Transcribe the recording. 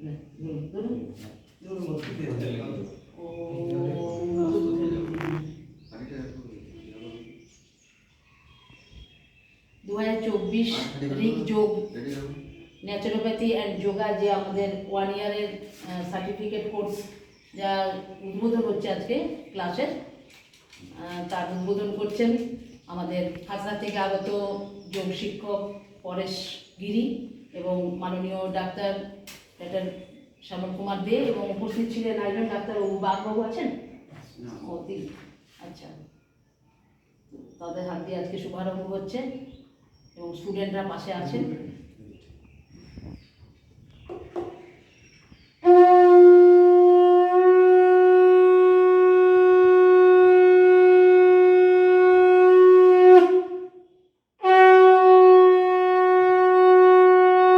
দু হাজার চব্বিশ ঋক যোগ ন্যাচারোপ্যাথি অ্যান্ড যোগা যে আমাদের ওয়ান ইয়ারের সার্টিফিকেট কোর্স যা উদ্বোধন হচ্ছে আজকে ক্লাসের তার উদ্বোধন করছেন আমাদের হাসনা থেকে আগত যোগ শিক্ষক পরেশ গিরি এবং মাননীয় ডাক্তার ডক্টর শ্যামল কুমার দে এবং উপস্থিত ছিলেন একজন ডাক্তার ও বাঘবাবু আছেন? ও তিনি আচ্ছা। তাদের হাত দিয়ে আজকে শুভারম্ভ হচ্ছে এবং স্টুডেন্টরা পাশে আছেন।